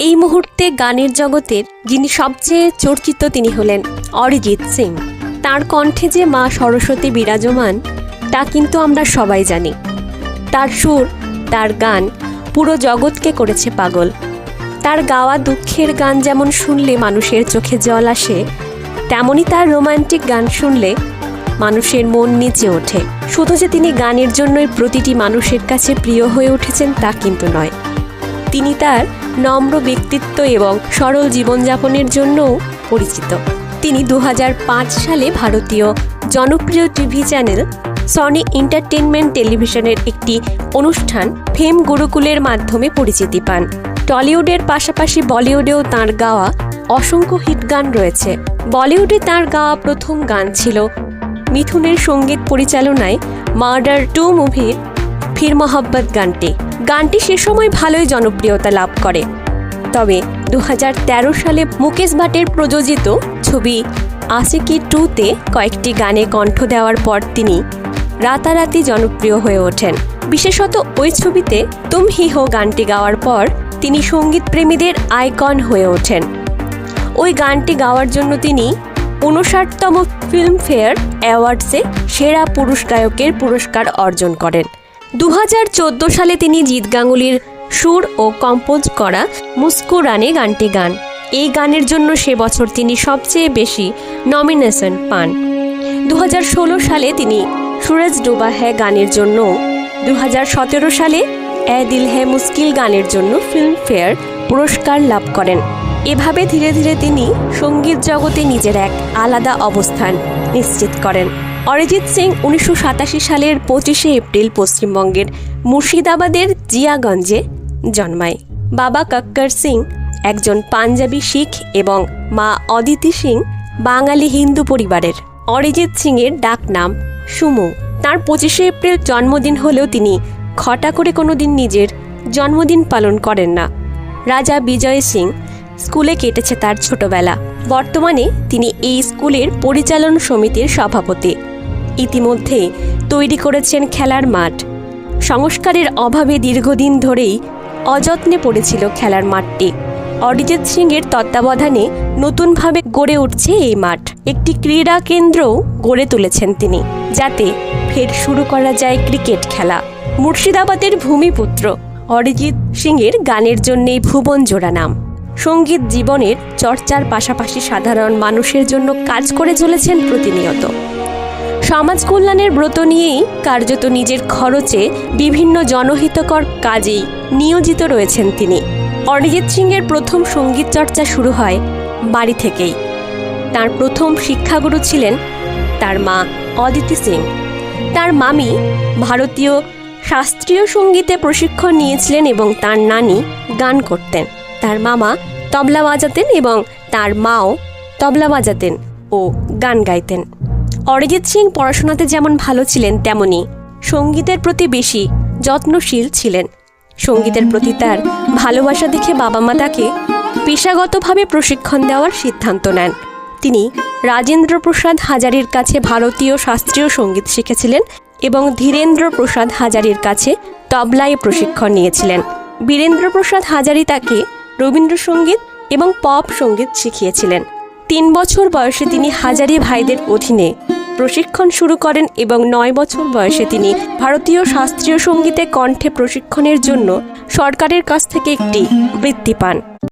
এই মুহূর্তে গানের জগতের যিনি সবচেয়ে চর্চিত তিনি হলেন অরিজিৎ সিং। তার কণ্ঠে যে মা সরস্বতী বিরাজমান, তা কিন্তু আমরা সবাই জানি। তার সুর, তার গান পুরো জগৎকে করেছে পাগল। তার গাওয়া দুঃখের গান যেমন শুনলে মানুষের চোখে জল আসে, তেমনই তার রোমান্টিক গান শুনলে মানুষের মন নিচে ওঠে। শুধু যে তিনি গানের জন্যই প্রতিটি মানুষের কাছে প্রিয় হয়ে উঠেছেন তা কিন্তু নয়। তিনি তার নম্র ব্যক্তিত্ব এবং সরল জীবনযাপনের জন্যও পরিচিত। তিনি দু হাজার পাঁচ সালে ভারতীয় জনপ্রিয় টিভি চ্যানেল সনি এন্টারটেনমেন্ট টেলিভিশনের একটি অনুষ্ঠান ফেম গুরুকুলের মাধ্যমে পরিচিতি পান। টলিউডের পাশাপাশি বলিউডেও তাঁর গাওয়া অসংখ্য হিট গান রয়েছে। বলিউডে তাঁর গাওয়া প্রথম গান ছিল মিথুনের সংগীত পরিচালনায় মার্ডার টু মুভির ফির মোহাব্বত গানটি। গানটি সে সময় ভালোই জনপ্রিয়তা লাভ করে। তবে দু হাজার তেরো সালে মুকেশ ভাটের প্রযোজিত ছবি আশিকি টুতে কয়েকটি গানে কণ্ঠ দেওয়ার পর তিনি রাতারাতি জনপ্রিয় হয়ে ওঠেন। বিশেষত ওই ছবিতে তুম হি হো গানটি গাওয়ার পর তিনি সংগীত প্রেমীদের আইকন হয়ে ওঠেন। ওই গানটি গাওয়ার জন্য তিনি উনষাটতম ফিল্মফেয়ার অ্যাওয়ার্ডসে সেরা পুরুষ গায়কের পুরস্কার অর্জন করেন। দু হাজার চোদ্দ সালে তিনি জিৎ গাঙ্গুলির সুর ও কম্পোজ করা মুস্কুরানে গানটি গান। এই গানের জন্য সে বছর তিনি সবচেয়ে বেশি নমিনেশন পান। দু হাজার ষোলো সালে তিনি সুরজ ডুবা হ্যাঁ গানের জন্য দু হাজার সতেরো সালে এ দিল হে মুস্কিল গানের জন্য ফিল্মফেয়ার পুরস্কার লাভ করেন। এভাবে ধীরে ধীরে তিনি সংগীত জগতে নিজের এক আলাদা অবস্থান নিশ্চিত করেন। অরিজিৎ সিং উনিশশো সাতাশি সালের পঁচিশে এপ্রিল পশ্চিমবঙ্গের মুর্শিদাবাদের জিয়াগঞ্জে জন্মায়। বাবা কক্কর সিং, একজন পাঞ্জাবি শিখ এবং মা অদিতি সিং, বাঙালি হিন্দু পরিবারের। অরিজিৎ সিংয়ের ডাক নাম সুমু। তার পঁচিশে এপ্রিল জন্মদিন হলেও তিনি খটা করে কোনোদিন নিজের জন্মদিন পালন করেন না। রাজা বিজয় সিং স্কুলে কেটেছে তার ছোটবেলা। বর্তমানে তিনি এই স্কুলের পরিচালন সমিতির সভাপতি। ইতিমধ্যে তৈরি করেছেন খেলার মাঠ। সংস্কারের অভাবে দীর্ঘদিন ধরেই অযত্নে পড়েছিল খেলার মাঠটি। অরিজিৎ সিংয়ের তত্ত্বাবধানে নতুনভাবে গড়ে উঠছে এই মাঠ। একটি ক্রীড়া কেন্দ্রও গড়ে তুলেছেন তিনি, যাতে ফের শুরু করা যায় ক্রিকেট খেলা। মুর্শিদাবাদের ভূমিপুত্র অরিজিৎ সিংয়ের গানের জন্যেই ভুবন জোড়া নাম। সংগীত জীবনের চর্চার পাশাপাশি সাধারণ মানুষের জন্য কাজ করে চলেছেন প্রতিনিয়ত। সমাজ কল্যাণের ব্রত নিয়েই কার্যত নিজের খরচে বিভিন্ন জনহিতকর কাজেই নিয়োজিত রয়েছেন তিনি। অরিজিৎ সিংয়ের প্রথম সংগীত চর্চা শুরু হয় বাড়ি থেকেই। তার প্রথম শিক্ষাগুরু ছিলেন তার মা অদিতি সিং। তার মামি ভারতীয় শাস্ত্রীয় সঙ্গীতে প্রশিক্ষণ নিয়েছিলেন এবং তার নানি গান করতেন। তার মামা তবলা বাজাতেন এবং তার মাও তবলা বাজাতেন ও গান গাইতেন। অরিজিৎ সিং পড়াশোনাতে যেমন ভালো ছিলেন, তেমনি সঙ্গীতের প্রতি বেশি যত্নশীল ছিলেন। সঙ্গীতের প্রতি তার ভালোবাসা দেখে বাবা মা তাকে পেশাগতভাবে প্রশিক্ষণ দেওয়ার সিদ্ধান্ত নেন। তিনি রাজেন্দ্র প্রসাদ হাজারির কাছে ভারতীয় শাস্ত্রীয় সংগীত শিখেছিলেন এবং ধীরেন্দ্র প্রসাদ হাজারির কাছে তবলায় প্রশিক্ষণ নিয়েছিলেন। বীরেন্দ্র প্রসাদ হাজারি তাকে রবীন্দ্রসঙ্গীত এবং পপ সংগীত শিখিয়েছিলেন। তিন বছর বয়সে তিনি হাজারি ভাইদের অধীনে প্রশিক্ষণ শুরু করেন এবং নয় বছর বয়সে তিনি ভারতীয় শাস্ত্রীয় সঙ্গীতে কণ্ঠে প্রশিক্ষণের জন্য সরকারের কাছ থেকে একটি বৃত্তি পান।